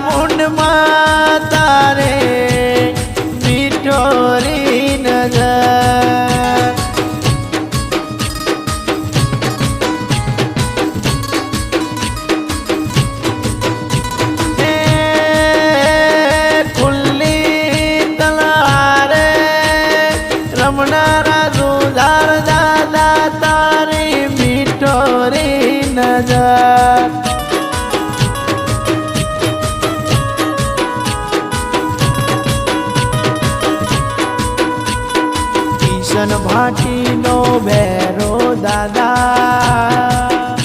ચામુંડમાં તારે કિશન ભાટીનો બેરો દાદા.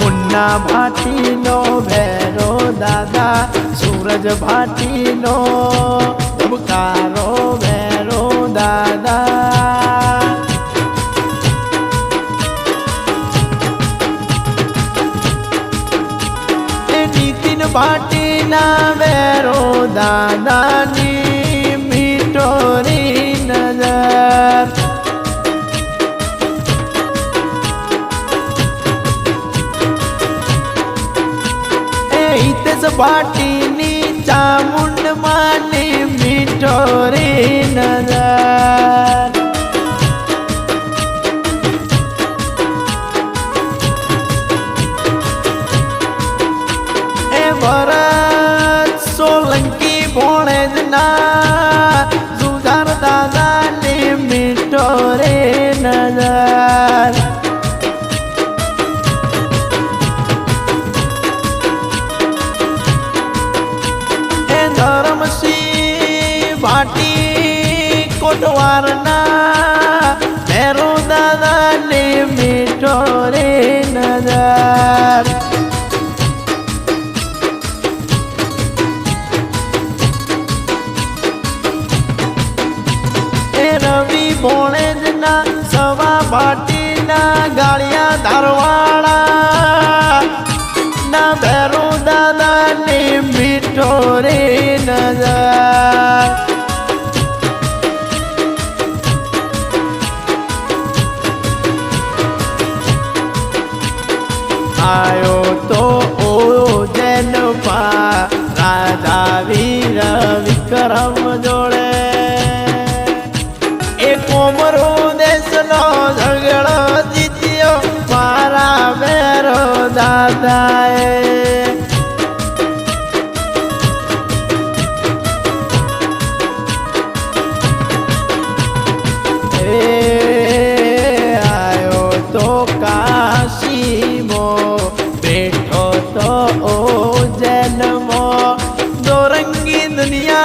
મુન્ના ભાટીનો બેરો દાદા. સૂરજ ભાટીનો ધબકારો બેરો દાદા. નીતિન ભાટીના બેરો દાદાની ભાટીની ચામુંડ માની મીઠોરી નજર. એ ભરત સોલંકી ભોણેજના સુધાર દાદાની મીઠોરી નજર. મીઠો રે નજર એ રવિ ભોણેજના સવા પાટીના ગાળિયા ધારવાળા આયો તો ઓ જન્મા રાજા વીર વિક્રમ જોડે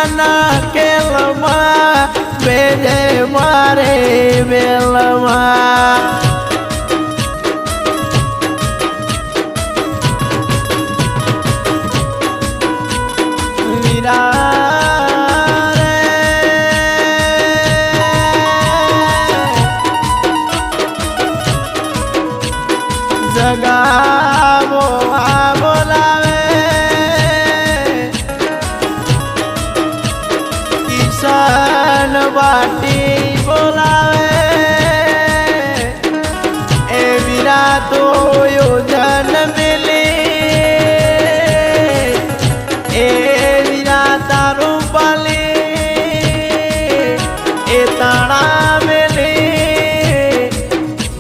દુનિયાના કેલમાં બેજે મારે બેલમાં બાટી બોલાવે. એ વિરાતો યોજન મિલી. એ વિરા તારું પાલી. એ તાણા મિલી.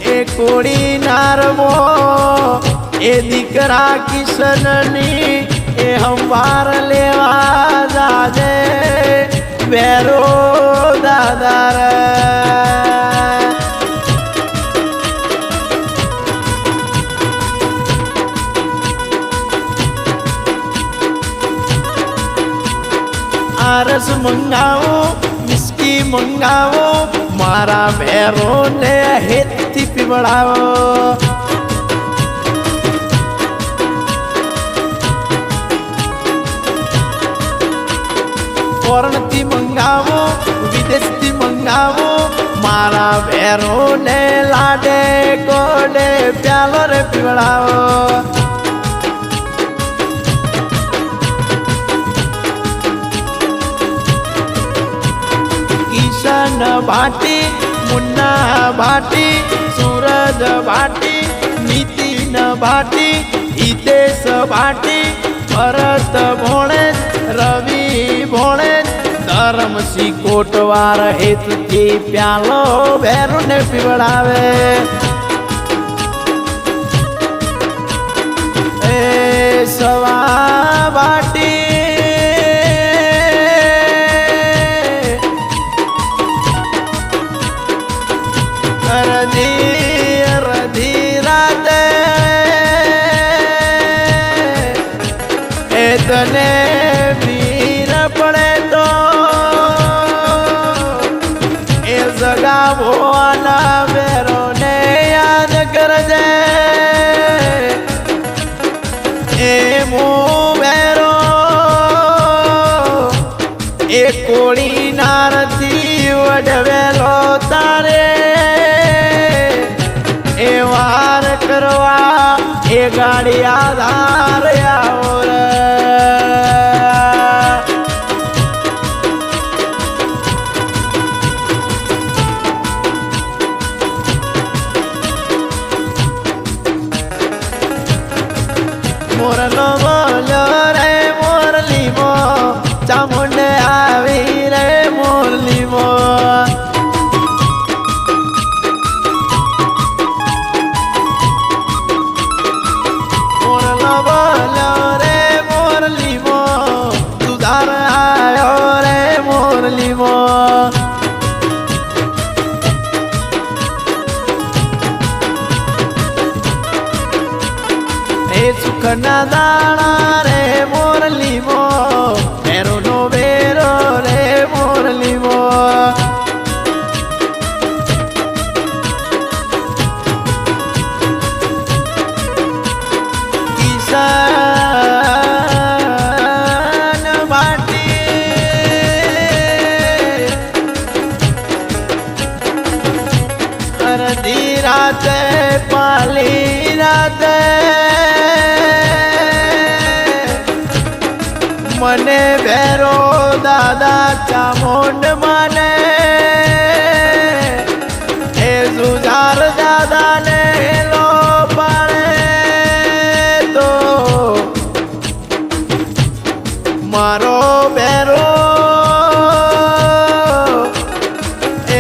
એ કોડી નારમો એ દીકરા કિશનની. એ હંવાર લેવા જાજે. વેરો દાદાર. આરસ મંગાવો વિસ્કી મંગાવો મારા વેરો ને હેતથી પીવડાવો. ફોરણથી મંગાવો, વિદેશથી મંગાવો, મારા ભેરોને લાડે કોડે પ્યાલો રે પીવડાવો. કિશન ભાટી, મુન્ના ભાટી, સુરજ ભાટી, નીતિન ભાટી, હિતેશ ભાટી, ભરત ધરમસિંહ કોટવાર હેતુથી પ્યાલો ભેરુને પીવડાવે. કોળી નારથી વડવેલો તારે. એ વાર કરવા એ ગાડી આધાર સુખના દાણા રે મોરલીમો મેરો નો વેરો રે મોરલીમો કિસાન મને ભેરો દાદા ચામુંડ મને. એ સુધાર દાદા ને લો પાણે તો. મારો ભેરો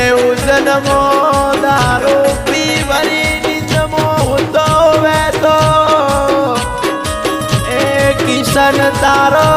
એવું જન્મો દારૂ પી ભરી નિજમો તો. વેતો એ કિશન તારો